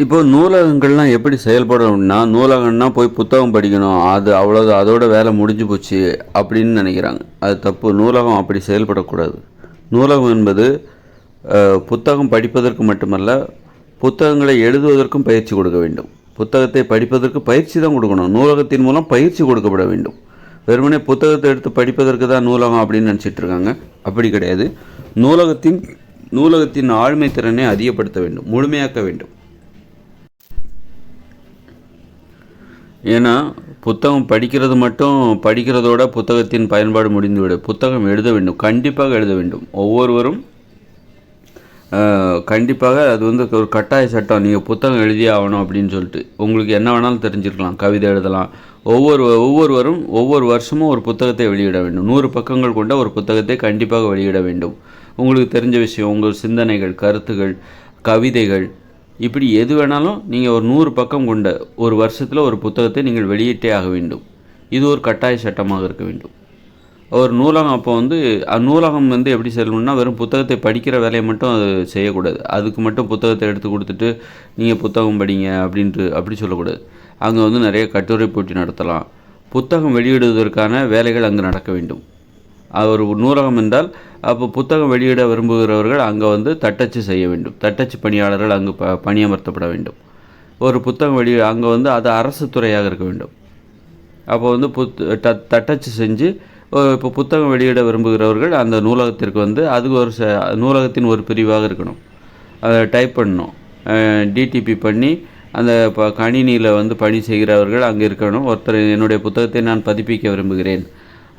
இப்போ நூலகங்கள்லாம் எப்படி செயல்படணும்னா நூலகம்னா போய் புத்தகம் படிக்கணும் அது அவ்வளோ அதோட வேலை முடிஞ்சு போச்சு அப்படின்னு நினைக்கிறாங்க. அது தப்பு. நூலகம் அப்படி செயல்படக்கூடாது. நூலகம் என்பது புத்தகம் படிப்பதற்கு மட்டுமல்ல புத்தகங்களை எழுதுவதற்கும் பயிற்சி கொடுக்க வேண்டும். புத்தகத்தை படிப்பதற்கு பயிற்சி தான் கொடுக்கணும். நூலகத்தின் மூலம் பயிற்சி கொடுக்கப்பட வேண்டும். வெறுமனே புத்தகத்தை எடுத்து படிப்பதற்கு தான் நூலகம் அப்படின்னு நினச்சிட்டு இருக்காங்க. அப்படி கிடையாது. நூலகத்தின் நூலகத்தின் ஆழ்மை திறனை அதிகப்படுத்த வேண்டும். முழுமையாக்க வேண்டும். ஏன்னா புத்தகம் படிக்கிறது மட்டும் படிக்கிறதோட புத்தகத்தின் பயன்பாடு முடிந்துவிடும் புத்தகம் எழுத வேண்டும். கண்டிப்பாக எழுத வேண்டும். ஒவ்வொருவரும் கண்டிப்பாக அது வந்து ஒரு கட்டாய சட்டம். நீங்கள் புத்தகம் எழுதியே ஆகணும் அப்படின்னு சொல்லிட்டு. உங்களுக்கு என்ன வேணாலும் தெரிஞ்சிருக்கலாம். கவிதை எழுதலாம். ஒவ்வொரு ஒவ்வொருவரும் ஒவ்வொரு வருஷமும் ஒரு புத்தகத்தை வெளியிட வேண்டும். நூறு பக்கங்கள் கொண்ட ஒரு புத்தகத்தை கண்டிப்பாக வெளியிட வேண்டும். உங்களுக்கு தெரிஞ்ச விஷயம் உங்கள் சிந்தனைகள் கருத்துகள் கவிதைகள் இப்படி எது வேணாலும் நீங்கள் ஒரு நூறு பக்கம் கொண்ட ஒரு வருஷத்தில் ஒரு புத்தகத்தை நீங்கள் வெளியிட்டே ஆக வேண்டும். இது ஒரு கட்டாய சட்டமாக இருக்க வேண்டும். ஒரு நூலகம் அப்போ வந்து நூலகம் வந்து எப்படி செல்லணும்னா வெறும் புத்தகத்தை படிக்கிற வேலையை மட்டும் அது செய்யக்கூடாது. அதுக்கு மட்டும் புத்தகத்தை எடுத்து கொடுத்துட்டு நீங்கள் புத்தகம் படிங்க அப்படின்ட்டு அப்படி சொல்லக்கூடாது. அங்கே வந்து நிறைய கட்டுரை போட்டி நடத்தலாம். புத்தகம் வெளியிடுவதற்கான வேலைகள் அங்கு நடக்க வேண்டும். ஒரு நூலகம் என்றால் அப்போ புத்தகம் வெளியிட விரும்புகிறவர்கள் அங்கே வந்து தட்டச்சு செய்ய வேண்டும். தட்டச்சு பணியாளர்கள் அங்கு ப பணியமர்த்தப்பட வேண்டும். ஒரு புத்தகம் வெளி அங்கே வந்து அது அரசு துறையாக இருக்க வேண்டும். அப்போ வந்து புத் ட தட்டச்சு செஞ்சு இப்போ புத்தகம் வெளியிட விரும்புகிறவர்கள் அந்த நூலகத்திற்கு வந்து அதுக்கு ஒரு ச நூலகத்தின் ஒரு பிரிவாக இருக்கணும். அதை டைப் பண்ணணும். டிடிபி பண்ணி அந்த ப கணினியில் வந்து பணி செய்கிறவர்கள் அங்கே இருக்கணும். ஒருத்தர் என்னுடைய புத்தகத்தை நான் பதிப்பிக்க விரும்புகிறேன்.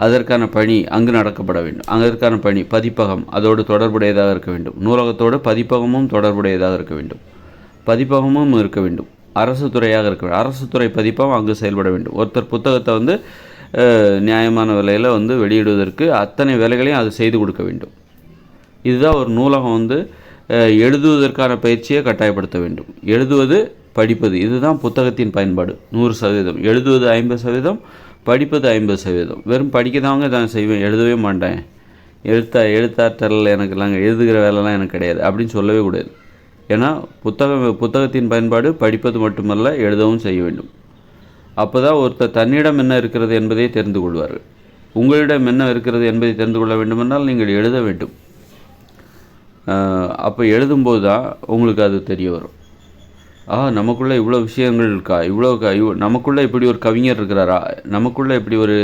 அதற்கான பணி அங்கு நடக்கப்பட வேண்டும். அதற்கான பணி பதிப்பகம் அதோடு தொடர்புடையதாக இருக்க வேண்டும். நூலகத்தோடு பதிப்பகமும் தொடர்புடையதாக இருக்க வேண்டும். பதிப்பகமும் இருக்க வேண்டும். அரசு துறையாக இருக்க வேண்டும். அரசு துறை பதிப்பகம் அங்கு செயல்பட வேண்டும். ஒருத்தர் புத்தகத்தை வந்து நியாயமான விலையில் வந்து வெளியிடுவதற்கு அத்தனை வேலைகளையும் அது செய்து கொடுக்க வேண்டும். இதுதான் ஒரு நூலகம் வந்து எழுதுவதற்கான பயிற்சியை கட்டாயப்படுத்த வேண்டும். எழுதுவது படிப்பது இதுதான் புத்தகத்தின் பயன்பாடு. நூறு சதவீதம். எழுதுவது ஐம்பது சதவீதம் படிப்பது ஐம்பது சதவீதம். வெறும் படிக்கதாங்க தான் செய்வேன் எழுதவே மாட்டேன். எழுத்தா எழுத்தாற்றல் எனக்குலாம் எழுதுகிற வேலைலாம் எனக்கு கிடையாது அப்படின்னு சொல்லவே கூடாது. ஏன்னா புத்தகம் புத்தகத்தின் பயன்பாடு படிப்பது மட்டுமல்ல எழுதவும் செய்ய வேண்டும். அப்போ தான் ஒருத்தர் தன்னிடம் என்ன இருக்கிறது என்பதை தெரிந்து கொள்வார்கள். உங்களிடம் என்ன இருக்கிறது என்பதை தெரிந்து கொள்ள வேண்டுமென்றால் நீங்கள் எழுத வேண்டும். அப்போ எழுதும்போது தான் உங்களுக்கு அது தெரிய வரும். ஆ நமக்குள்ளே இவ்வளோ விஷயங்கள் இருக்கா? இவ்வளோ க இவ் நமக்குள்ளே இப்படி ஒரு கவிஞர் இருக்கிறாரா? நமக்குள்ளே இப்படி ஒரு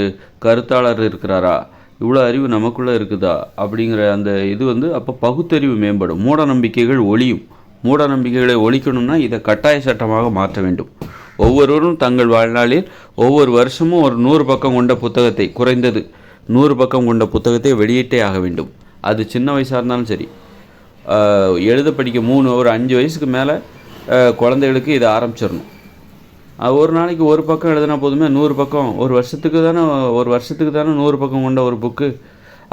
கருத்தாளர் இருக்கிறாரா? இவ்வளோ அறிவு நமக்குள்ளே இருக்குதா? அப்படிங்கிற அந்த இது வந்து அப்போ பகுத்தறிவு மேம்படும். மூட நம்பிக்கைகள் ஒழியும் மூட நம்பிக்கைகளை ஒழிக்கணும்னா இதை கட்டாய சட்டமாக மாற்ற வேண்டும். ஒவ்வொருவரும் தங்கள் வாழ்நாளில் ஒவ்வொரு வருஷமும் ஒரு நூறு பக்கம் கொண்ட புத்தகத்தை குறைந்தது நூறு பக்கம் கொண்ட புத்தகத்தை வெளியிட்டே ஆக வேண்டும். அது சின்ன வயசாக இருந்தாலும் சரி. எழுத படிக்க மூணு ஒரு அஞ்சு வயசுக்கு மேலே குழந்தைகளுக்கு இதை ஆரம்பிச்சிடணும். ஒரு நாளைக்கு ஒரு பக்கம் எழுதினா போதுமே நூறு பக்கம். ஒரு வருஷத்துக்கு தானே ஒரு வருஷத்துக்கு தானே நூறு பக்கம் கொண்ட ஒரு புக்கு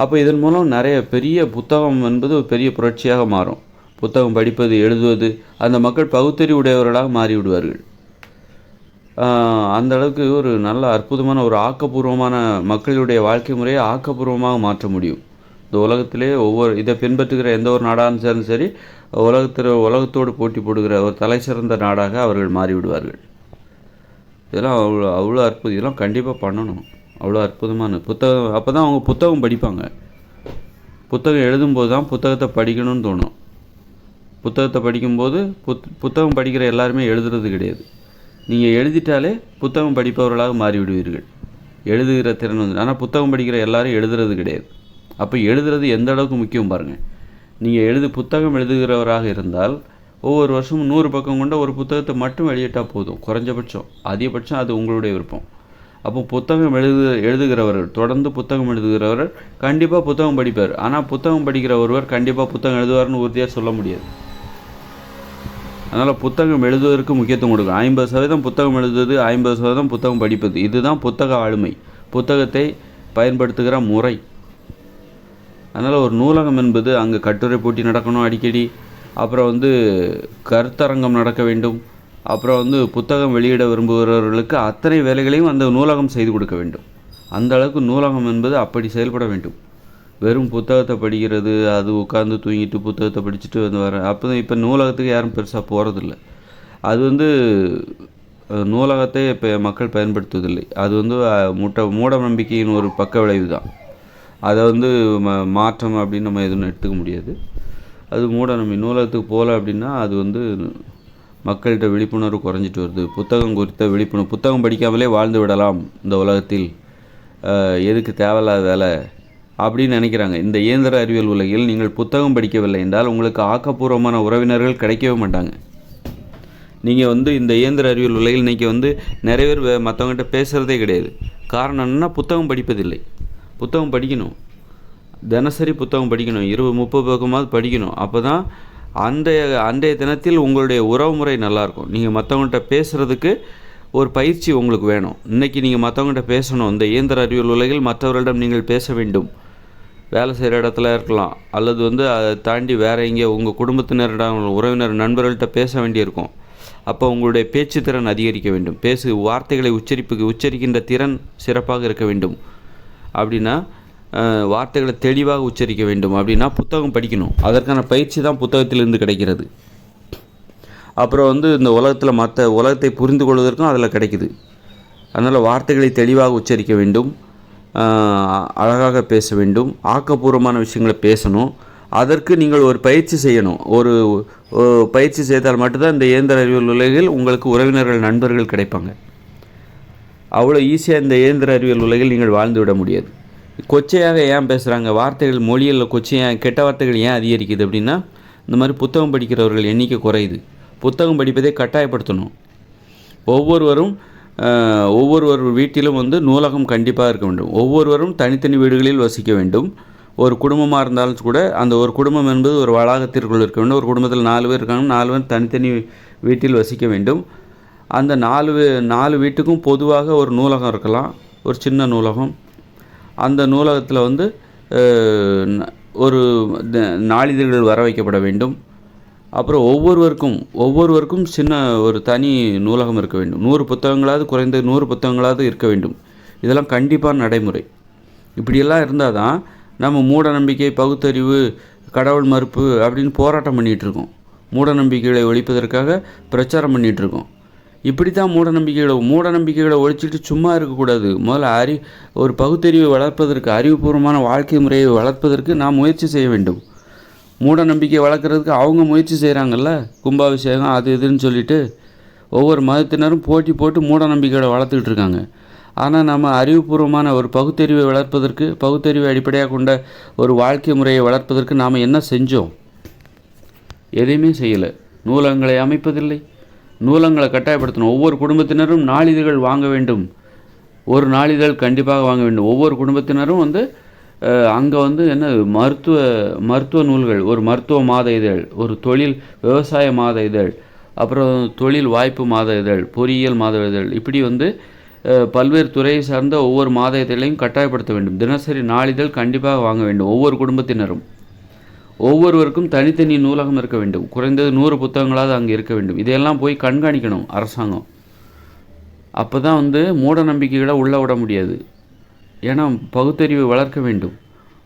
அப்போ இதன் மூலம் நிறைய பெரிய புத்தகம் என்பது ஒரு பெரிய புரட்சியாக மாறும். புத்தகம் படிப்பது எழுதுவது அந்த மக்கள் பகுத்தறிவு உடையவர்களாக மாறிவிடுவார்கள். அந்த அளவுக்கு ஒரு நல்ல அற்புதமான ஒரு ஆக்கப்பூர்வமான மக்களுடைய வாழ்க்கை முறையை ஆக்கப்பூர்வமாக மாற்ற முடியும். இந்த உலகத்திலே ஒவ்வொரு இதை பின்பற்றுகிற எந்த ஒரு நாடாக இருந்தாலும் சரி உலகத்தில் உலகத்தோடு போட்டி போடுகிற ஒரு தலை சிறந்த நாடாக அவர்கள் மாறிவிடுவார்கள். இதெல்லாம் அவ்வளோ அவ்வளோ அற்புதம். இதெல்லாம் கண்டிப்பாக பண்ணணும். அவ்வளோ அற்புதமான புத்தகம். அப்போ தான் அவங்க புத்தகம் படிப்பாங்க. புத்தகம் எழுதும்போது தான் புத்தகத்தை படிக்கணும்னு தோணும். புத்தகத்தை படிக்கும்போது புத் புத்தகம் படிக்கிற எல்லாருமே எழுதுறது கிடையாது. நீங்கள் எழுதிட்டாலே புத்தகம் படிப்பவர்களாக மாறிவிடுவீர்கள். எழுதுகிற திறன் வந்து ஆனால் புத்தகம் படிக்கிற எல்லாரும் எழுதுறது கிடையாது. அப்போ எழுதுறது எந்த அளவுக்கு முக்கியம் பாருங்கள் நீங்கள் எழுது புத்தகம் எழுதுகிறவராக இருந்தால் ஒவ்வொரு வருஷமும் நூறு பக்கம் கொண்ட ஒரு புத்தகத்தை மட்டும் வெளியிட்டால் போதும். குறைஞ்சபட்சம். அதிகபட்சம் அது உங்களுடைய விருப்பம். அப்போ புத்தகம் எழுது எழுதுகிறவர்கள் தொடர்ந்து புத்தகம் எழுதுகிறவர்கள் கண்டிப்பாக புத்தகம் படிப்பார். ஆனால் புத்தகம் படிக்கிற ஒருவர் கண்டிப்பாக புத்தகம் எழுதுவார்னு உறுதியாக சொல்ல முடியாது. அதனால் புத்தகம் எழுதுவதற்கு முக்கியத்துவம் கொடுக்கும் ஐம்பது சதவீதம் புத்தகம் எழுதுவது ஐம்பது சதவீதம் புத்தகம் படிப்பது. இதுதான் புத்தக ஆளுமை. புத்தகத்தை பயன்படுத்துகிற முறை. அதனால் ஒரு நூலகம் என்பது அங்கே கட்டுரை போட்டி நடக்கணும் அடிக்கடி. அப்புறம் வந்து கருத்தரங்கம் நடக்க வேண்டும். அப்புறம் வந்து புத்தகம் வெளியிட விரும்புகிறவர்களுக்கு அத்தனை வேலைகளையும் அந்த நூலகம் செய்து கொடுக்க வேண்டும். அந்த அளவுக்கு நூலகம் என்பது அப்படி செயல்பட வேண்டும். வெறும் புத்தகத்தை படிக்கிறது அது உட்காந்து தூங்கிட்டு புத்தகத்தை படிச்சுட்டு வந்து வர அப்போ இப்போ நூலகத்துக்கு யாரும் பெருசாக போகிறதில்ல அது வந்து நூலகத்தை இப்போ மக்கள் பயன்படுத்துவதில்லை. அது வந்து அஹ், முட்ட மூட நம்பிக்கையின் ஒரு பக்க விளைவு தான் அதை வந்து ம மாற்றம் அப்படின்னு நம்ம எதுவும் எடுத்துக்க முடியாது. அது மூட நம்பி நூலகத்துக்கு போகல அப்படின்னா அது வந்து மக்கள்கிட்ட விழிப்புணர்வு குறைஞ்சிட்டு வருது. புத்தகம் குறித்த விழிப்புணர்வு. புத்தகம் படிக்காமலே வாழ்ந்து விடலாம் இந்த உலகத்தில். எதுக்கு தேவையில்லாத வேலை அப்படின்னு நினைக்கிறாங்க. இந்த இயந்திர அறிவியல் உலகில் நீங்கள் புத்தகம் படிக்கவில்லை என்றால் உங்களுக்கு ஆக்கப்பூர்வமான உறவினர்கள் கிடைக்கவே மாட்டாங்க. நீங்கள் வந்து இந்த இயந்திர அறிவியல் உலகில் இன்றைக்கி வந்து நிறைய பேர் மற்றவங்ககிட்ட பேசுகிறதே கிடையாது. காரணம் என்னன்னா புத்தகம் படிப்பதில்லை. புத்தகம் படிக்கணும். தினசரி புத்தகம் படிக்கணும். இருபது முப்பது பக்கமாவது படிக்கணும். அப்போ தான் அந்த அன்றைய தினத்தில் உங்களுடைய உறவுமுறை நல்லாயிருக்கும். நீங்கள் மற்றவங்கள்ட்ட பேசுகிறதுக்கு ஒரு பயிற்சி உங்களுக்கு வேணும். இன்றைக்கி நீங்கள் மற்றவங்கள்ட்ட பேசணும். இந்த இயந்திர அறிவியல் உலகில் மற்றவர்களிடம் நீங்கள் பேச வேண்டும். வேலை செய்கிற இடத்துல இருக்கலாம். அல்லது வந்து அதை தாண்டி வேறு எங்கேயோ உங்கள் குடும்பத்தினரிடம் உறவினர் நண்பர்கள்ட்ட பேச வேண்டியிருக்கும். அப்போ உங்களுடைய பேச்சு திறன் அதிகரிக்க வேண்டும். பேசு வார்த்தைகளை உச்சரிப்புக்கு உச்சரிக்கின்ற திறன் சிறப்பாக இருக்க வேண்டும். அப்படின்னா வார்த்தைகளை தெளிவாக உச்சரிக்க வேண்டும் அப்படின்னா புத்தகம் படிக்கணும். அதற்கான பயிற்சி தான் புத்தகத்திலிருந்து கிடைக்கிறது. அப்புறம் வந்து இந்த உலகத்தில் மற்ற உலகத்தை புரிந்து கொள்வதற்கும் அதில் கிடைக்குது. அதனால் வார்த்தைகளை தெளிவாக உச்சரிக்க வேண்டும். அழகாக பேச வேண்டும். ஆக்கப்பூர்வமான விஷயங்களை பேசணும். அதற்கு நீங்கள் ஒரு பயிற்சி செய்யணும். ஒரு ஒரு பயிற்சி செய்தால் மட்டும்தான் இந்த இயந்திர அறிவியல் உலகில் உங்களுக்கு உறவினர்கள் நண்பர்கள் கிடைப்பாங்க. அவ்வளோ ஈஸியாக இந்த இயந்திர அறிவியல் உலகில் நீங்கள் வாழ்ந்து விட முடியாது. கொச்சையாக ஏன் பேசுகிறாங்க வார்த்தைகள் மொழியில் கொச்சையாக கெட்ட வார்த்தைகள் ஏன் அதிகரிக்குது அப்படின்னா இந்த மாதிரி புத்தகம் படிக்கிறவர்கள் எண்ணிக்கை குறையுது. புத்தகம் படிப்பதை கட்டாயப்படுத்தணும். ஒவ்வொருவரும் ஒவ்வொருவர் வீட்டிலும் வந்து நூலகம் கண்டிப்பாக இருக்க வேண்டும். ஒவ்வொருவரும் தனித்தனி வீடுகளில் வசிக்க வேண்டும். ஒரு குடும்பமாக இருந்தாலும் கூட அந்த ஒரு குடும்பம் என்பது ஒரு வளாகத்திற்குள் இருக்க வேண்டும். ஒரு குடும்பத்தில் நாலு பேர் இருக்காங்க நாலு பேர் தனித்தனி வீட்டில் வசிக்க வேண்டும். அந்த நாலு நாலு வீட்டுக்கும் பொதுவாக ஒரு நூலகம் இருக்கலாம். ஒரு சின்ன நூலகம். அந்த நூலகத்தில் வந்து ஒரு நாளிதழ்கள் வர வைக்கப்பட வேண்டும். அப்புறம் ஒவ்வொருவருக்கும் ஒவ்வொருவருக்கும் சின்ன ஒரு தனி நூலகம் இருக்க வேண்டும். நூறு புத்தகங்களாவது குறைந்த நூறு புத்தகங்களாவது இருக்க வேண்டும். இதெல்லாம் கண்டிப்பான நடைமுறை. இப்படியெல்லாம் இருந்தால் தான் நம்ம மூட நம்பிக்கை பகுத்தறிவு கடவுள் மறுப்பு அப்படின்னு போராட்டம் பண்ணிகிட்டு இருக்கோம். மூட நம்பிக்கைகளை ஒழிப்பதற்காக பிரச்சாரம் பண்ணிகிட்டு இருக்கோம். இப்படி தான் மூட நம்பிக்கைகளை மூட நம்பிக்கைகளை ஒழிச்சிட்டு சும்மா இருக்கக்கூடாது. முதல்ல அறி ஒரு பகுத்தறிவை வளர்ப்பதற்கு அறிவுபூர்வமான வாழ்க்கை முறையை வளர்ப்பதற்கு நாம் முயற்சி செய்ய வேண்டும். மூட நம்பிக்கை வளர்க்குறதுக்கு அவங்க முயற்சி செய்கிறாங்கல்ல கும்பாபிஷேகம் அது இதுன்னு சொல்லிட்டு ஒவ்வொரு மதத்தினரும் போட்டி போட்டு மூட நம்பிக்கையோட வளர்த்துக்கிட்டு இருக்காங்க. ஆனால் நம்ம அறிவுபூர்வமான ஒரு பகுத்தறிவை வளர்ப்பதற்கு பகுத்தறிவை அடிப்படையாக கொண்ட ஒரு வாழ்க்கை முறையை வளர்ப்பதற்கு நாம் என்ன செஞ்சோம்? எதையுமே செய்யலை. நூலகங்களை அமைப்பதில்லை. நூலங்களை கட்டாயப்படுத்தணும். ஒவ்வொரு குடும்பத்தினரும் நாளிதழ்கள் வாங்க வேண்டும். ஒரு நாளிதழ் கண்டிப்பாக வாங்க வேண்டும். ஒவ்வொரு குடும்பத்தினரும் வந்து அங்கே வந்து என்ன மருத்துவ மருத்துவ நூல்கள் ஒரு மருத்துவ மாத இதழ் ஒரு தொழில் விவசாய மாத இதழ் அப்புறம் தொழில் வாய்ப்பு மாத இதழ் பொறியியல் மாத இதழ் இப்படி வந்து பல்வேறு துறையை சார்ந்த ஒவ்வொரு மாத இதழையும் கட்டாயப்படுத்த வேண்டும். தினசரி நாளிதழ் கண்டிப்பாக வாங்க வேண்டும். ஒவ்வொரு குடும்பத்தினரும். ஒவ்வொருவருக்கும் தனித்தனி நூலகம் இருக்க வேண்டும். குறைந்தது நூறு புத்தகங்களாவது அங்கே இருக்க வேண்டும். இதையெல்லாம் போய் கண்காணிக்கணும் அரசாங்கம். அப்போ தான் வந்து மூட நம்பிக்கைகளை உள்ளே விட முடியாது. ஏன்னா பகுத்தறிவை வளர்க்க வேண்டும்.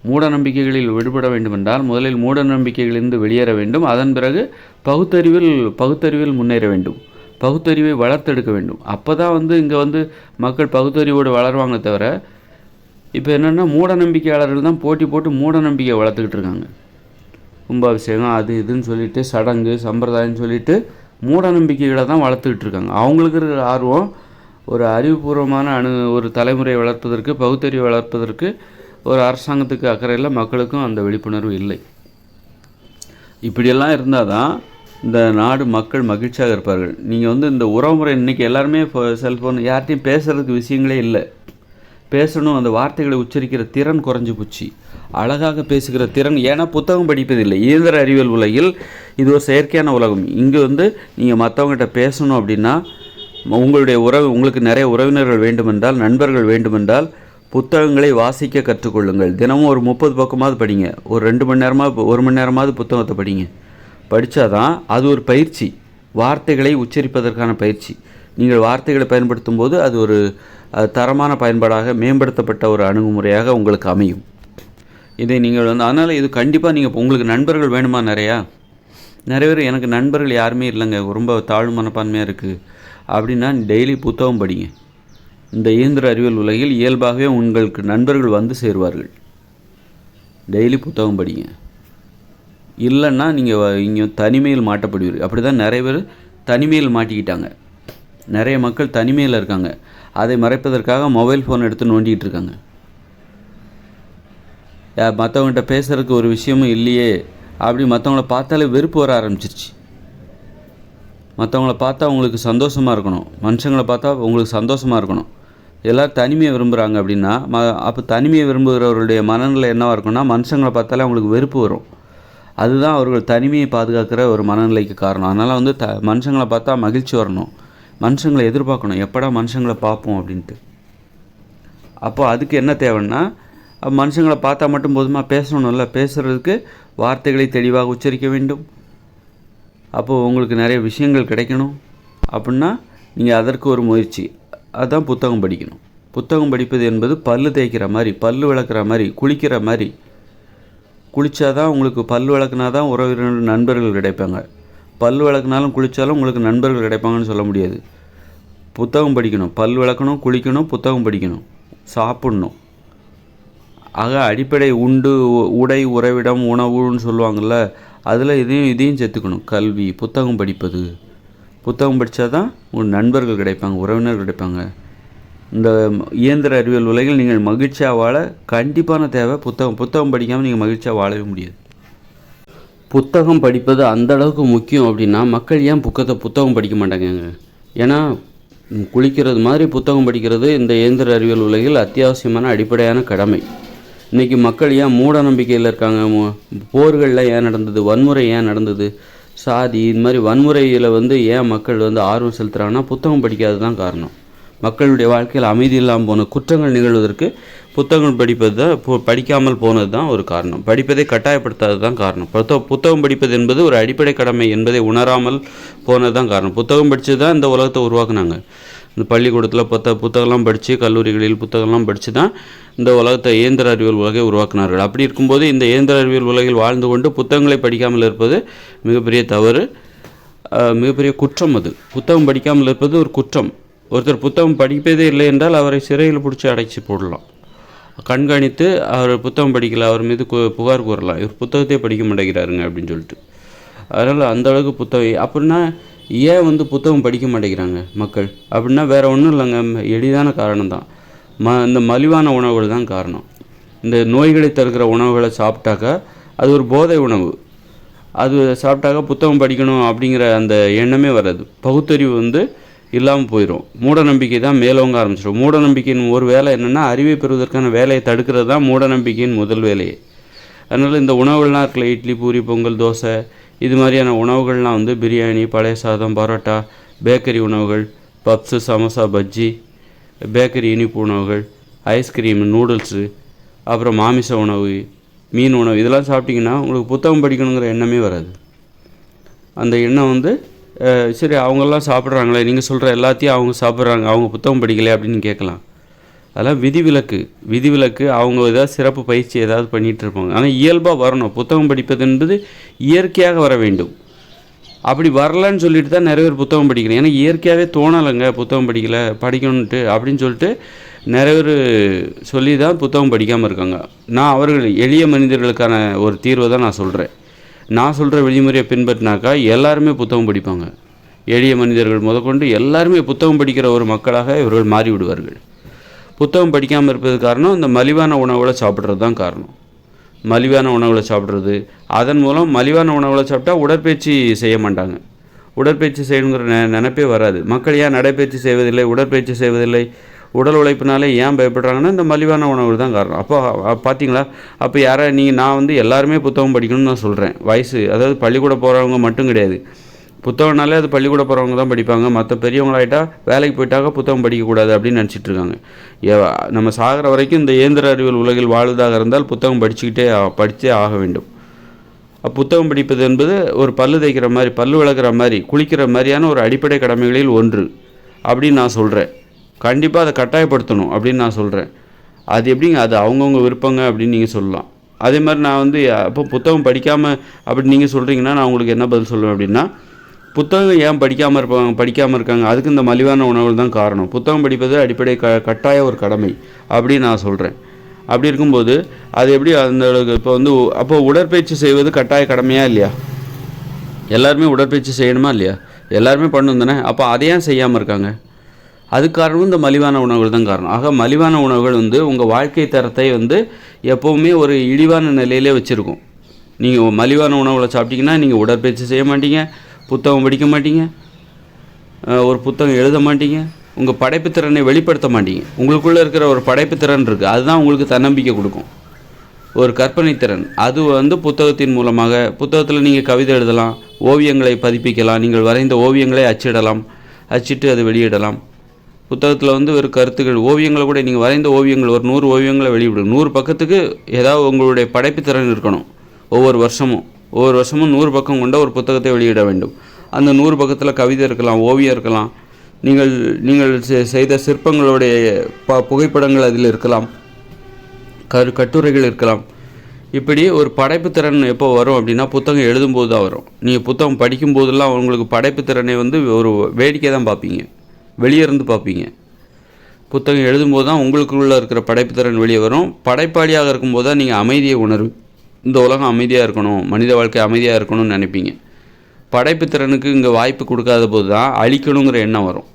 மூட நம்பிக்கைகளில் விடுபட வேண்டுமென்றால் முதலில் மூட நம்பிக்கைகளிலிருந்து வெளியேற வேண்டும். அதன் பிறகு பகுத்தறிவில் பகுத்தறிவில் முன்னேற வேண்டும். பகுத்தறிவை வளர்த்தெடுக்க வேண்டும். அப்போ தான் வந்து இங்கே வந்து மக்கள் பகுத்தறிவோடு வளருவாங்க தவிர இப்போ என்னென்னா மூட நம்பிக்கையாளர்கள் தான் போட்டி போட்டு மூட நம்பிக்கை வளர்த்துக்கிட்டு இருக்காங்க. கும்பாபிஷேகம் அது இதுன்னு சொல்லிட்டு சடங்கு சம்பிரதாயம்னு சொல்லிட்டு மூட நம்பிக்கைகளை தான் வளர்த்துக்கிட்டு இருக்காங்க. அவங்களுக்கு இருக்கிற ஆர்வம் ஒரு அறிவுபூர்வமான அணு ஒரு தலைமுறையை வளர்ப்பதற்கு பகுத்தறிவு வளர்ப்பதற்கு ஒரு அரசாங்கத்துக்கு அக்கறையில் மக்களுக்கும் அந்த விழிப்புணர்வு இல்லை. இப்படியெல்லாம் இருந்தால் தான் இந்த நாடு மக்கள் மகிழ்ச்சியாக இருப்பார்கள். நீங்கள் வந்து இந்த உறவுமுறை இன்றைக்கி எல்லாருமே இப்போ செல்ஃபோன் யார்கிட்டையும் பேசுகிறதுக்கு விஷயங்களே இல்லை. பேசணும். அந்த வார்த்தைகளை உச்சரிக்கிற திறன் குறைஞ்சி போச்சு. அழகாக பேசுகிற திறன் ஏன்னா புத்தகம் படிப்பதில்லை. இயந்திர அறிவியல் உலகில் இது ஒரு செயற்கையான உலகம். இங்கே வந்து நீங்கள் மற்றவங்ககிட்ட பேசணும் அப்படின்னா உங்களுடைய உறவு உங்களுக்கு நிறைய உறவினர்கள் வேண்டுமென்றால் நண்பர்கள் வேண்டுமென்றால் புத்தகங்களை வாசிக்க கற்றுக்கொள்ளுங்கள். தினமும் ஒரு முப்பது பக்கமாவது படிங்க. ஒரு ரெண்டு மணி நேரமாக ஒரு மணி நேரமாவது புத்தகத்தை படிங்க. படித்தாதான் அது ஒரு பயிற்சி. வார்த்தைகளை உச்சரிப்பதற்கான பயிற்சி. நீங்கள் வார்த்தைகளை பயன்படுத்தும் போது அது ஒரு தரமான பயன்பாடாக மேம்படுத்தப்பட்ட ஒரு அணுகுமுறையாக உங்களுக்கு அமையும். இதை நீங்கள் வந்து அதனால் இது கண்டிப்பாக நீங்கள் உங்களுக்கு நண்பர்கள் வேணுமா நிறையா? நிறைய பேர் எனக்கு நண்பர்கள் யாருமே இல்லைங்க. ரொம்ப தாழ்வு மனப்பான்மையாக இருக்குது அப்படின்னா டெய்லி புத்தகம் படிங்க. இந்த இயந்திர அறிவியல் உலகில் இயல்பாகவே உங்களுக்கு நண்பர்கள் வந்து சேருவார்கள். டெய்லி புத்தகம் படிங்க. இல்லைன்னா நீங்கள் இங்கே தனிமையில் மாட்டப்படுவீர்கள். அப்படி தான் நிறைய பேர் தனிமையில் மாட்டிக்கிட்டாங்க. நிறைய மக்கள் தனிமையில் இருக்காங்க. அதை மறைப்பதற்காக மொபைல் ஃபோன் எடுத்து நோண்டிகிட்டு இருக்காங்க. மற்றவங்ககிட்ட பேசுறதுக்கு ஒரு விஷயமும் இல்லையே அப்படி மற்றவங்கள பார்த்தாலே வெறுப்பு வர ஆரம்பிச்சிருச்சு. மற்றவங்கள பார்த்தா உங்களுக்கு சந்தோஷமாக இருக்கணும். மனுஷங்களை பார்த்தா உங்களுக்கு சந்தோஷமாக இருக்கணும். எல்லோரும் தனிமையை விரும்புகிறாங்க அப்படின்னா ம அப்போ தனிமையை விரும்புகிறவர்களுடைய மனநிலை என்னவாக இருக்கும்னா மனுஷங்களை பார்த்தாலே அவங்களுக்கு வெறுப்பு வரும். அதுதான் அவர்கள் தனிமையை பாதுகாக்கிற ஒரு மனநிலைக்கு காரணம். அதனால் வந்து த மனுஷங்களை பார்த்தா மகிழ்ச்சி வரணும். மனுஷங்களை எதிர்பார்க்கணும். எப்படா மனுஷங்களை பார்ப்போம் அப்படின்ட்டு. அப்போ அதுக்கு என்ன தேவைன்னா மனுஷங்களை பார்த்தா மட்டும் போதுமா? பேசணும்ல. பேசுகிறதுக்கு வார்த்தைகளை தெளிவாக உச்சரிக்க வேண்டும். அப்போது உங்களுக்கு நிறைய விஷயங்கள் கிடைக்கணும். அப்படின்னா நீங்கள் அதற்கு ஒரு முயற்சி. அதுதான் புத்தகம் படிக்கணும். புத்தகம் படிப்பது என்பது பல்லு தேய்க்கிற மாதிரி பல்லு விளக்குற மாதிரி குளிக்கிற மாதிரி. குளித்தாதான் உங்களுக்கு பல் விளக்குனா தான் உறவினர் நண்பர்கள் கிடைப்பாங்க. பல் விளக்குனாலும் குளித்தாலும் உங்களுக்கு நண்பர்கள் கிடைப்பாங்கன்னு சொல்ல முடியாது. புத்தகம் படிக்கணும். பல் விளக்கணும் குளிக்கணும் புத்தகம் படிக்கணும். சாப்பிட்ணும். ஆக அடிப்படை உண்டு உடை உறைவிடம் உணவுன்னு சொல்லுவாங்கள்ல அதில் இதையும் இதையும் சேர்த்துக்கணும். கல்வி புத்தகம் படிப்பது. புத்தகம் படித்தா தான் உங்கள் நண்பர்கள் கிடைப்பாங்க உறவினர்கள் கிடைப்பாங்க. இந்த இயந்திர அறிவியல் உலகில் நீங்கள் மகிழ்ச்சியாக வாழ கண்டிப்பான தேவை புத்தகம். புத்தகம் படிக்காமல் நீங்கள் மகிழ்ச்சியாக வாழவே முடியாது. புத்தகம் படிப்பது அந்த அளவுக்கு முக்கியம் அப்படின்னா மக்கள் ஏன் புக்கத்தை புத்தகம் படிக்க மாட்டாங்கங்க? ஏன்னா குளிக்கிறது மாதிரி புத்தகம் படிக்கிறது இந்த இயந்திர அறிவியல் உலகில் அத்தியாவசியமான அடிப்படையான கடமை. இன்றைக்கி மக்கள் ஏன் மூட நம்பிக்கையில் இருக்காங்க? போர்களில் ஏன் நடந்தது? வன்முறை ஏன் நடந்தது? சாதி இந்த மாதிரி வன்முறையில் வந்து ஏன் மக்கள் வந்து ஆர்வம் செலுத்துகிறாங்கன்னா புத்தகம் படிக்காதது தான் காரணம். மக்களுடைய வாழ்க்கையில் அமைதி இல்லாமல் போன குற்றங்கள் நிகழ்வதற்கு புத்தகம் படிப்பது தான் படிக்காமல் போனது தான் ஒரு காரணம். படிப்பதை கட்டாயப்படுத்தாதது தான் காரணம். புத்த- புத்தகம் படிப்பது என்பது ஒரு அடிப்படை கடமை என்பதை உணராமல் போனது தான் காரணம். புத்தகம் படித்து தான் இந்த உலகத்தை உருவாக்குனாங்க. இந்த பள்ளிக்கூடத்தில் புத்த புத்தகம்லாம் படித்து கல்லூரிகளில் புத்தகம்லாம் படித்து தான் இந்த உலகத்தை இயந்திர அறிவியல் உலகை உருவாக்கினார்கள். அப்படி இருக்கும்போது இந்த இயந்திர அறிவியல் உலகில் வாழ்ந்து கொண்டு புத்தகங்களை படிக்காமல் இருப்பது மிகப்பெரிய தவறு மிகப்பெரிய குற்றம் அது. புத்தகம் படிக்காமல் இருப்பது ஒரு குற்றம். ஒருத்தர் புத்தகம் படிப்பதே இல்லை என்றால் அவரை சிறையில் பிடிச்சி அடைச்சி போடலாம். கண்காணித்து அவர் புத்தகம் படிக்கல அவர் மீது கு- புகார் கூறலாம். இவர் புத்தகத்தை படிக்க மாட்டேங்கிறாருங்க அப்படின்னு சொல்லிட்டு. அதனால் அந்தளவுக்கு புத்தகம் அப்படின்னா ஏன் வந்து புத்தகம் படிக்க மாட்டேங்கிறாங்க மக்கள்? அப்படின்னா வேறு ஒன்றும் இல்லைங்க. எளிதான காரணம் தான் ம இந்த மலிவான உணவுகள் தான் காரணம். இந்த நோய்களை தருகிற உணவுகளை சாப்பிட்டாக்கா அது ஒரு போதை உணவு. அது சாப்பிட்டாக்கா புத்தகம் படிக்கணும் அப்படிங்கிற அந்த எண்ணமே வராது. பகுத்தறிவு வந்து இல்லாமல் போயிடும் மூட நம்பிக்கை தான் மேலோங்க ஆரம்பிச்சிடும் மூட நம்பிக்கையின் ஒரு வேலை என்னென்னா அறிவை பெறுவதற்கான வேலையை தடுக்கிறது தான் மூட நம்பிக்கையின் முதல் வேலையே. அதனால் இந்த உணவுகள்லாம் இருக்குல்ல இட்லி பூரி பொங்கல் தோசை இது மாதிரியான உணவுகள்லாம் வந்து பிரியாணி பழைய சாதம் பரோட்டா பேக்கரி உணவுகள் பப்ஸு சமோசா பஜ்ஜி பேக்கரி இனிப்பு உணவுகள் ஐஸ்கிரீம் நூடுல்ஸு அப்புறம் மாமிச உணவு மீன் உணவு இதெல்லாம் சாப்பிட்டிங்கன்னா உங்களுக்கு புத்தகம் படிக்கணுங்கிற எண்ணமே வராது. அந்த எண்ணம் வந்து சரி அவங்கெல்லாம் சாப்பிட்றாங்களே நீங்கள் சொல்கிற எல்லாத்தையும் அவங்க சாப்பிட்றாங்க அவங்க புத்தகம் படிக்கலையே அப்படின்னு கேட்கலாம். அதெல்லாம் விதிவிலக்கு விதிவிலக்கு அவங்க ஏதாவது சிறப்பு பயிற்சி ஏதாவது பண்ணிகிட்டு இருப்பாங்க. ஆனால் இயல்பாக வரணும். புத்தகம் படிப்பது என்பது இயற்கையாக வர வேண்டும். அப்படி வரலன்னு சொல்லிட்டு தான் நிறைய பேர் புத்தகம் படிக்கிறேன் ஏன்னா இயற்கையாகவே தோணலைங்க புத்தகம் படிக்கலை படிக்கணுன்ட்டு அப்படின்னு சொல்லிட்டு நிறைய பேர் சொல்லி தான் புத்தகம் படிக்காமல் இருக்காங்க. நான் அவர்கள் எளிய மனிதர்களுக்கான ஒரு தீர்வை தான் நான் சொல்கிறேன் நான் சொல்கிற விதிமுறையை பின்பற்றினாக்கா எல்லாருமே புத்தகம் படிப்பாங்க. எளிய மனிதர்கள் முதற்கொண்டு எல்லாருமே புத்தகம் படிக்கிற ஒரு மக்களாக இவர்கள் மாறிவிடுவார்கள். புத்தகம் படிக்காமல் இருப்பது காரணம் இந்த மலிவான உணவுகளை சாப்பிட்றது தான் காரணம். மலிவான உணவுகளை சாப்பிட்றது. அதன் மூலம் மலிவான உணவுகளை சாப்பிட்டா உடற்பயிற்சி செய்ய மாட்டாங்க. உடற்பயிற்சி செய்யணுங்கிற நெ நினைப்பே வராது. மக்கள் ஏன் நடைப்பயிற்சி செய்வதில்லை? உடற்பயிற்சி செய்வதில்லை? உடல் உழைப்பினாலே ஏன் பயப்படுறாங்கன்னா இந்த மலிவான உணவுகள் தான் காரணம். அப்போ பார்த்தீங்களா அப்போ யாரை நீங்கள் நான் வந்து எல்லாருமே புத்தகம் படிக்கணும்னு நான் சொல்கிறேன் வயசு அதாவது பள்ளிக்கூடம் போகிறவங்க மட்டும் கிடையாது. புத்தகம்னாலே அது பள்ளிக்கூட போகிறவங்க தான் படிப்பாங்க. மற்ற பெரியவங்களாயிட்டா வேலைக்கு போயிட்டாக்க புத்தகம் படிக்கக்கூடாது அப்படின்னு நினச்சிட்டு இருக்காங்க. ஏ- நம்ம சாகிற வரைக்கும் இந்த இயந்திர அறிவியல் உலகில் வாழ்வதாக இருந்தால் புத்தகம் படிச்சுக்கிட்டே படித்தே ஆக வேண்டும். புத்தகம் படிப்பது என்பது ஒரு பல்லு தைக்கிற மாதிரி பல்லு விளக்குற மாதிரி குளிக்கிற மாதிரியான ஒரு அடிப்படை கடமைகளில் ஒன்று அப்படின்னு நான் சொல்கிறேன் கண்டிப்பாக அதை கட்டாயப்படுத்தணும் அப்படின்னு நான் சொல்கிறேன் அது எப்படிங்க? அது அவங்கவுங்க விருப்பங்க அப்படின்னு நீங்கள் சொல்லலாம். அதே மாதிரி நான் வந்து அப்போ புத்தகம் படிக்காமல் அப்படி நீங்கள் சொல்கிறீங்கன்னா நான் உங்களுக்கு என்ன பதில் சொல்லுவேன் அப்படின்னா புத்தகம் ஏன் படிக்காமல் இருப்பாங்க படிக்காமல் இருக்காங்க? அதுக்கு இந்த மலிவான உணவுகள் தான் காரணம். புத்தகம் படிப்பது அடிப்படை க கட்டாய ஒரு கடமை அப்படின்னு நான் சொல்கிறேன் அப்படி இருக்கும்போது அது எப்படி அந்த இப்போ வந்து அப்போ உடற்பயிற்சி செய்வது கட்டாய கடமையா இல்லையா? எல்லாருமே உடற்பயிற்சி செய்யணுமா இல்லையா? எல்லாருமே பண்ணணும் தானே? அப்போ அதை ஏன் செய்யாமல் இருக்காங்க? அது காரணம் இந்த மலிவான உணவுகள் தான் காரணம். ஆக மலிவான உணவுகள் வந்து உங்கள் வாழ்க்கை தரத்தை வந்து எப்போவுமே ஒரு இழிவான நிலையிலே வச்சுருக்கும். நீங்கள் மலிவான உணவுகளை சாப்பிட்டீங்கன்னா நீங்கள் உடற்பயிற்சி செய்ய மாட்டீங்க புத்தகம் படிக்க மாட்டீங்க ஒரு புத்தகம் எழுத மாட்டீங்க உங்கள் படைப்புத்திறனை வெளிப்படுத்த மாட்டீங்க. உங்களுக்குள்ளே இருக்கிற ஒரு படைப்புத்திறன் இருக்குது அதுதான் உங்களுக்கு தன்னம்பிக்கை கொடுக்கும். ஒரு கற்பனை திறன். அது வந்து புத்தகத்தின் மூலமாக புத்தகத்தில் நீங்கள் கவிதை எழுதலாம் ஓவியங்களை பதிப்பிக்கலாம் நீங்கள் வரைந்த ஓவியங்களை அச்சிடலாம் அச்சிட்டு அதை வெளியிடலாம். புத்தகத்தில் வந்து ஒரு கருத்துக்கள் ஓவியங்களை கூட நீங்கள் வரைந்த ஓவியங்கள் ஒரு நூறு ஓவியங்களை வெளியிடும் நூறு பக்கத்துக்கு ஏதாவது உங்களுடைய படைப்புத்திறன் இருக்கணும். ஒவ்வொரு வருஷமும். ஒவ்வொரு வருஷமும் நூறு பக்கம் கொண்ட ஒரு புத்தகத்தை வெளியிட வேண்டும். அந்த நூறு பக்கத்தில் கவிதை இருக்கலாம் ஓவியம் இருக்கலாம். நீங்கள் நீங்கள் செ- செய்த சிற்பங்களுடைய ப புகைப்படங்கள் அதில் இருக்கலாம். கரு கட்டுரைகள் இருக்கலாம். இப்படி ஒரு படைப்பு திறன் எப்போ வரும் அப்படின்னா புத்தகம் எழுதும்போது தான் வரும். நீங்கள் புத்தகம் படிக்கும்போதெல்லாம் உங்களுக்கு உங்களுக்கு படைப்புத்திறனை வந்து ஒரு வேடிக்கை தான் பார்ப்பீங்க. வெளியே இருந்து பார்ப்பீங்க. புத்தகம் எழுதும்போது தான் உங்களுக்குள்ளே இருக்கிற படைப்பு திறன் வெளியே வரும். படைப்பாளியாக இருக்கும்போது தான் நீங்கள் அமைதியை உணர்வு இந்த உலகம் அமைதியாக இருக்கணும் மனித வாழ்க்கை அமைதியாக இருக்கணும்னு நினைப்பீங்க. படைப்புத்திறனுக்கு இங்கே வாய்ப்பு கொடுக்காத போது தான் அழிக்கணுங்கிற எண்ணம் வரும்.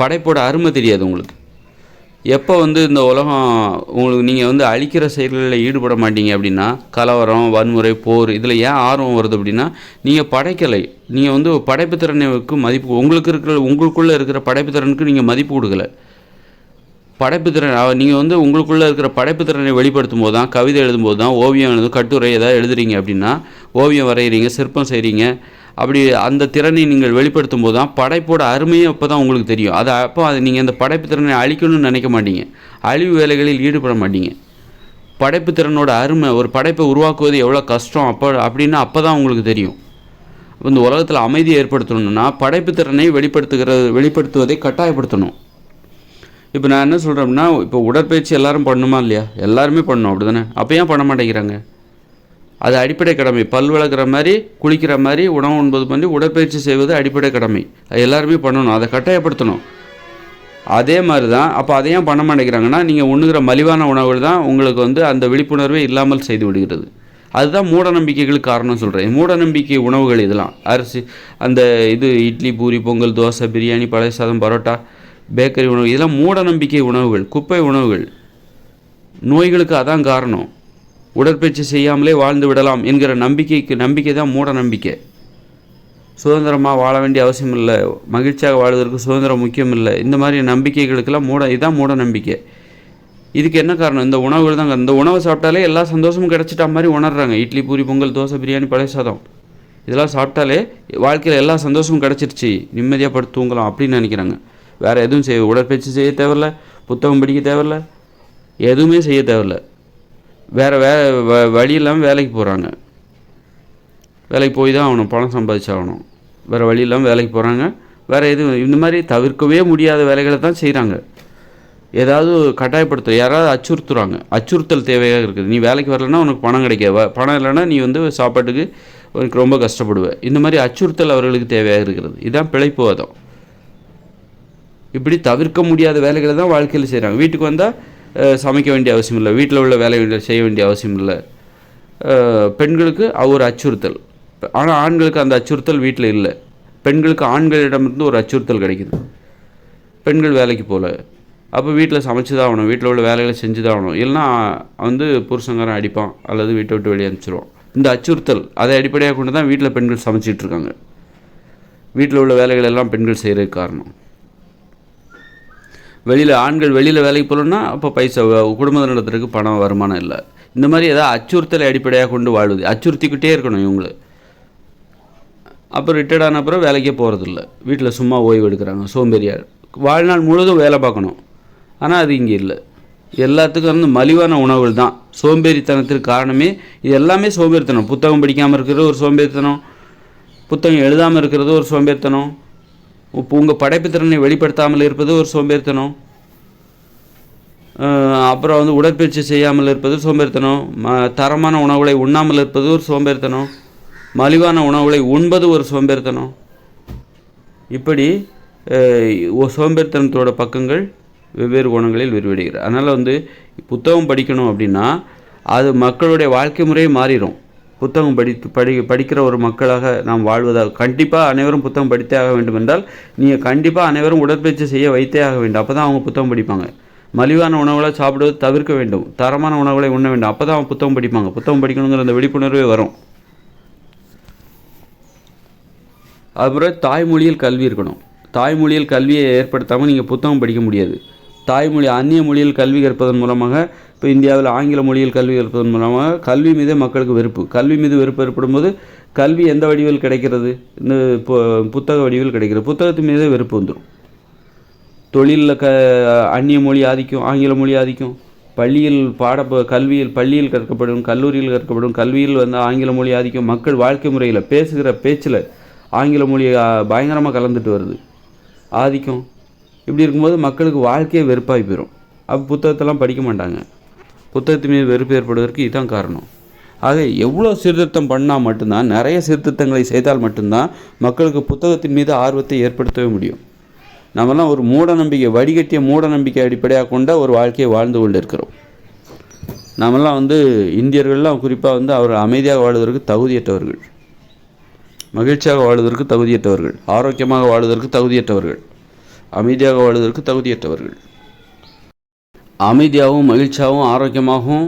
படைப்போட அருமை தெரியாது உங்களுக்கு. எப்போ வந்து இந்த உலகம் உங்களுக்கு நீங்கள் வந்து அழிக்கிற செயல்களில் ஈடுபட மாட்டீங்க அப்படின்னா கலவரம் வன்முறை போர் இதில் ஏன் ஆர்வம் வருது அப்படின்னா நீங்கள் படைக்கலை. நீங்கள் வந்து படைப்புத்திறனுக்கு மதிப்பு உங்களுக்கு இருக்கிற உங்களுக்குள்ளே இருக்கிற படைப்புத்திறனுக்கு நீங்கள் மதிப்பு கொடுக்கல. படைப்புத்திறன் நீங்கள் வந்து உங்களுக்குள்ளே இருக்கிற படைப்புத்திறனை வெளிப்படுத்தும் போது தான் கவிதை எழுதும்போது தான் ஓவியம் எழுதும் கட்டுரை ஏதாவது எழுதுறீங்க அப்படின்னா ஓவியம் வரைகிறீங்க சிற்பம் செய்கிறீங்க அப்படி அந்த திறனை நீங்கள் வெளிப்படுத்தும் போது தான் படைப்போட அருமையும் அப்போ தான் உங்களுக்கு தெரியும். அது அப்போ அது நீங்கள் அந்த படைப்பு திறனை அழிக்கணும்னு நினைக்க மாட்டீங்க. அழிவு வேலைகளில் ஈடுபட மாட்டீங்க. படைப்பு திறனோட அருமை ஒரு படைப்பை உருவாக்குவது எவ்வளோ கஷ்டம் அப்போ அப்படின்னா அப்போ தான் உங்களுக்கு தெரியும். இந்த உலகத்தில் அமைதியை ஏற்படுத்தணும்னா படைப்புத்திறனை வெளிப்படுத்துகிறது வெளிப்படுத்துவதை கட்டாயப்படுத்தணும். இப்போ நான் என்ன சொல்கிறேன்னா இப்போ உடற்பயிற்சி எல்லாரும் பண்ணணுமா இல்லையா? எல்லாருமே பண்ணணும் அப்படி தானே அப்போ ஏன் பண்ண மாட்டேங்கிறாங்க? அது அடிப்படை கடமை. பல் விளக்குற மாதிரி குளிக்கிற மாதிரி உணவு உண்பது பண்ணி உடற்பயிற்சி செய்வது அடிப்படை கடமை. அது எல்லாருமே பண்ணணும். அதை கட்டாயப்படுத்தணும். அதே மாதிரி தான் அப்போ அதை ஏன் பண்ண மாட்டேங்கிறாங்கன்னா நீங்கள் உண்ணுகிற மலிவான உணவுகள் தான் உங்களுக்கு வந்து அந்த விழிப்புணர்வே இல்லாமல் செய்து விடுகிறது. அதுதான் மூட நம்பிக்கைகளுக்கு காரணம் சொல்கிறேன் மூட நம்பிக்கை உணவுகள் இதெல்லாம். அரிசி அந்த இது இட்லி பூரி பொங்கல் தோசை பிரியாணி பழைய சாதம் பரோட்டா பேக்கரி உணவு இதெல்லாம் மூட நம்பிக்கை உணவுகள் குப்பை உணவுகள். நோய்களுக்கு அதான் காரணம். உடற்பயிற்சி செய்யாமலே வாழ்ந்து விடலாம் என்கிற நம்பிக்கைக்கு நம்பிக்கை தான் மூட நம்பிக்கை. சுதந்திரமாக வாழ வேண்டிய அவசியம் இல்லை. மகிழ்ச்சியாக வாழ்வதற்கு சுதந்திரம் முக்கியம் இல்லை. இந்த மாதிரி நம்பிக்கைகளுக்கெல்லாம் மூட இதுதான் மூட நம்பிக்கை. இதுக்கு என்ன காரணம்? இந்த உணவுகள் தாங்க. இந்த உணவை சாப்பிட்டாலே எல்லா சந்தோஷமும் கிடச்சிட்டா மாதிரி உணர்றாங்க. இட்லி பூரி பொங்கல் தோசை பிரியாணி பழைய சாதம். இதெல்லாம் சாப்பிட்டாலே வாழ்க்கையில் எல்லா சந்தோஷமும் கிடச்சிருச்சு. நிம்மதியாக படுத்து தூங்கலாம் அப்படின்னு நினைக்கிறாங்க. வேறு எதுவும் செய்ய உடற்பயிற்சி செய்ய தேவையில்ல. புத்தகம் படிக்க தேவையில்ல. எதுவுமே செய்ய தேவையில்ல. வேறு வே வ- வழி இல்லாமல் வேலைக்கு போகிறாங்க வேலைக்கு போய் தான் ஆகணும் பணம் சம்பாதிச்சாகணும். வேறு வழி இல்லாமல் வேலைக்கு போகிறாங்க வேறு எதுவும் இந்த மாதிரி தவிர்க்கவே முடியாத வேலைகளை தான் செய்கிறாங்க ஏதாவது கட்டாயப்படுத்துகிற யாராவது அச்சுறுத்துறாங்க. அச்சுறுத்தல் தேவையாக இருக்குது. நீ வேலைக்கு வரலன்னா உனக்கு பணம் கிடைக்காது. பணம் இல்லைன்னா நீ வந்து சாப்பாட்டுக்கு உனக்கு ரொம்ப கஷ்டப்படுவேன் இந்த மாதிரி அச்சுறுத்தல் அவர்களுக்கு தேவையாக இருக்கிறது. இதுதான் பிழைப்புவாதம் இப்படி தவிர்க்க முடியாத வேலைகளை தான் வாழ்க்கையில் செய்கிறாங்க வீட்டுக்கு வந்தால் சமைக்க வேண்டிய அவசியம் இல்லை. வீட்டில் உள்ள வேலை செய்ய வேண்டிய அவசியம் இல்லை. பெண்களுக்கு ஒரு அச்சுறுத்தல். ஆனால் ஆண்களுக்கு அந்த அச்சுறுத்தல் வீட்டில் இல்லை. பெண்களுக்கு ஆண்களிடமிருந்து ஒரு அச்சுறுத்தல் கிடைக்குது. பெண்கள் வேலைக்கு போகல அப்போ வீட்டில் சமைச்சு தான் ஆகணும். வீட்டில் உள்ள வேலைகளை செஞ்சு தான் ஆகணும். இல்லைன்னா வந்து புருஷங்காரன் அடிப்பான். அல்லது வீட்டை விட்டு வெளியே அனுப்பிச்சிருவான். இந்த அச்சுறுத்தல் அதை அடிப்படையாக கொண்டு தான் வீட்டில் பெண்கள் சமைச்சிட்டு இருக்காங்க. வீட்டில் உள்ள வேலைகள் எல்லாம் பெண்கள் செய்கிறதுக்கு காரணம். வெளியில் ஆண்கள் வெளியில் வேலைக்கு போகலன்னா அப்போ பைசா குடும்பத்தில் நடத்துறதுக்கு பணம் வருமானம் இல்லை. இந்த மாதிரி ஏதாவது அச்சுறுத்தலை அடிப்படையாக கொண்டு வாழுது அச்சுறுத்திக்கிட்டே இருக்கணும் இவங்களை. அப்புறம் ரிட்டையர்ட் ஆன அப்புறம் வேலைக்கே போகிறதில்ல வீட்டில் சும்மா ஓய்வு எடுக்கிறாங்க. சோம்பேறியார் வாழ்நாள் முழுதும் வேலை பார்க்கணும். ஆனால் அது இங்கே இல்லை. எல்லாத்துக்கும் வந்து மலிவான உணவுகள் தான். சோம்பேறித்தனத்திற்கு காரணமே இது எல்லாமே சோம்பேறித்தனம். புத்தகம் படிக்காமல் இருக்கிறது ஒரு சோம்பேறித்தனம். புத்தகம் எழுதாமல் இருக்கிறது ஒரு சோம்பேறித்தனம். இப்போ உங்கள் படைப்பு திறனை வெளிப்படுத்தாமல் இருப்பது ஒரு சோம்பேறித்தனம். அப்புறம் வந்து உடற்பயிற்சி செய்யாமல் இருப்பது சோம்பேறித்தனம். ம தரமான உணவுகளை உண்ணாமல் இருப்பது ஒரு சோம்பேறித்தனம். மலிவான உணவுகளை உண்பது ஒரு சோம்பேறித்தனம். இப்படி சோம்பேறித்தனத்தோட பக்கங்கள் வெவ்வேறு கோணங்களில் விரிவடைகிறது. அதனால் வந்து புத்தகம் படிக்கணும் அப்படின்னா அது மக்களுடைய வாழ்க்கை முறையே மாறிடும் புத்தகம் படித்து படி படிக்கிற ஒரு மக்களாக நாம் வாழ்வதாக கண்டிப்பாக அனைவரும் புத்தகம் படித்தே ஆக வேண்டும் என்றால் நீங்கள் கண்டிப்பாக அனைவரும் உடற்பயிற்சி செய்ய வைத்தே ஆக வேண்டும். அப்போ தான் அவங்க புத்தகம் படிப்பாங்க. மலிவான உணவுகளை சாப்பிடுவது தவிர்க்க வேண்டும். தரமான உணவுகளை உண்ண வேண்டும். அப்போ தான் அவங்க புத்தகம் படிப்பாங்க. புத்தகம் படிக்கணுங்கிற அந்த விழிப்புணர்வே வரும். அதுபோல் தாய்மொழியில் கல்வி இருக்கணும். தாய்மொழியில் கல்வியை ஏற்படுத்தாமல் நீங்கள் புத்தகம் படிக்க முடியாது. தாய்மொழி அந்நிய மொழியில் கல்வி கற்பதன் மூலமாக இப்போ இந்தியாவில் ஆங்கில மொழியில் கல்வி கற்பதன் மூலமாக கல்வி மீது மக்களுக்கு வெறுப்பு. கல்வி மீது வெறுப்பு ஏற்படும் போது கல்வி எந்த வடிவில் கிடைக்கிறது? இந்த இப்போ புத்தக வடிவில் கிடைக்கிறது. புத்தகத்து மீதே வெறுப்பு வந்துடும் தொழிலில் க அந்நிய மொழி ஆதிக்கம் ஆங்கில மொழி ஆதிக்கம். பள்ளியில் பாட கல்வியில் பள்ளியில் கற்கப்படும் கல்லூரியில் கற்கப்படும் கல்வியில் வந்து ஆங்கில மொழி ஆதிக்கம் மக்கள் வாழ்க்கை முறையில் பேசுகிற பேச்சில் ஆங்கில மொழி பயங்கரமாக கலந்துட்டு வருது. ஆதிக்கம் இப்படி இருக்கும்போது மக்களுக்கு வாழ்க்கையே வெறுப்பாகி போயிடும். அப்போ புத்தகத்தெல்லாம் படிக்க மாட்டாங்க. புத்தகத்து மீது வெறுப்பு ஏற்படுவதற்கு இதுதான் காரணம். ஆக எவ்வளோ சீர்திருத்தம் பண்ணால் மட்டும்தான் நிறைய சீர்திருத்தங்களை செய்தால் மட்டும்தான் மக்களுக்கு புத்தகத்தின் மீது ஆர்வத்தை ஏற்படுத்தவே முடியும். நம்மலாம் ஒரு மூட நம்பிக்கை வடிகட்டிய மூட நம்பிக்கை அடிப்படையாக கொண்ட ஒரு வாழ்க்கையை வாழ்ந்து கொண்டு இருக்கிறோம் நாமெல்லாம் வந்து இந்தியர்கள்லாம் குறிப்பாக வந்து அவர் அமைதியாக வாழ்வதற்கு தகுதியற்றவர்கள். மகிழ்ச்சியாக வாழ்வதற்கு தகுதியற்றவர்கள். ஆரோக்கியமாக வாழ்வதற்கு தகுதியற்றவர்கள். அமைதியாக வாழ்வதற்கு தகுதியற்றவர்கள். அமைதியாகவும் மகிழ்ச்சியாகவும் ஆரோக்கியமாகவும்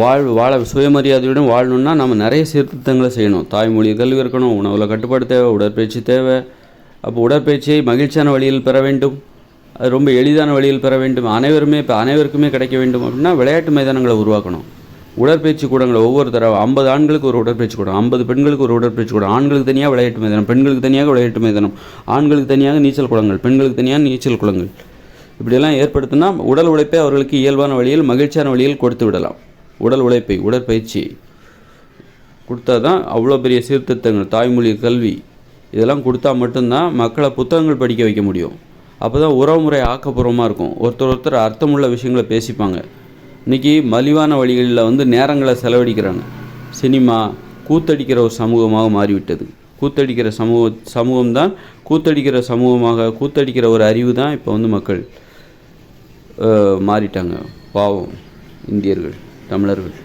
வாழ் வாழ சுயமரியாதையுடன் வாழணும்னா நம்ம நிறைய சீர்திருத்தங்களை செய்யணும். தாய்மொழி கல்வி இருக்கணும் உணவில் கட்டுப்பாடு தேவை உடற்பயிற்சி தேவை. அப்போ உடற்பயிற்சியை மகிழ்ச்சியான வழியில் பெற வேண்டும். அது ரொம்ப எளிதான வழியில் பெற வேண்டும். அனைவருமே இப்போ அனைவருக்குமே கிடைக்க வேண்டும் அப்படின்னா விளையாட்டு மைதானங்களை உருவாக்கணும். உடற்பயிற்சி கூடங்களை ஒவ்வொரு தடவை ஐம்பது ஆண்களுக்கு ஒரு உடற்பயிற்சி கூடம் ஐம்பது பெண்களுக்கு ஒரு உடற்பயிற்சி கூடம் ஆண்களுக்கு தனியாக விளையாட்டு மைதானம் பெண்களுக்கு தனியாக விளையாட்டு மைதானம் ஆண்களுக்கு தனியாக நீச்சல் குளங்கள் பெண்களுக்கு தனியாக நீச்சல் குளங்கள். இப்படியெல்லாம் ஏற்படுத்தினா உடல் உழைப்பை அவர்களுக்கு இயல்பான வழியில் மகிழ்ச்சியான வழியில் கொடுத்து விடலாம். உடல் உழைப்பை உடற்பயிற்சி. கொடுத்தா தான் அவ்வளோ பெரிய சீர்திருத்தங்கள் தாய்மொழி கல்வி இதெல்லாம் கொடுத்தா மட்டும்தான் மக்களை புத்தகங்கள் படிக்க வைக்க முடியும். அப்போ தான் உறவுமுறை ஆக்கப்பூர்வமாக இருக்கும். ஒருத்தர் ஒருத்தர் அர்த்தமுள்ள விஷயங்களை பேசிப்பாங்க. இன்றைக்கி மலிவான வழிகளில் வந்து நேரங்களை செலவழிக்கிறாங்க. சினிமா கூத்தடிக்கிற ஒரு சமூகமாக மாறிவிட்டது. கூத்தடிக்கிற சமூக சமூகம் தான் கூத்தடிக்கிற சமூகமாக கூத்தடிக்கிற ஒரு அறிவு தான் இப்போ வந்து மக்கள் மாறிட்டாங்க. பாவம். இந்தியர்கள் தமிழர்கள்.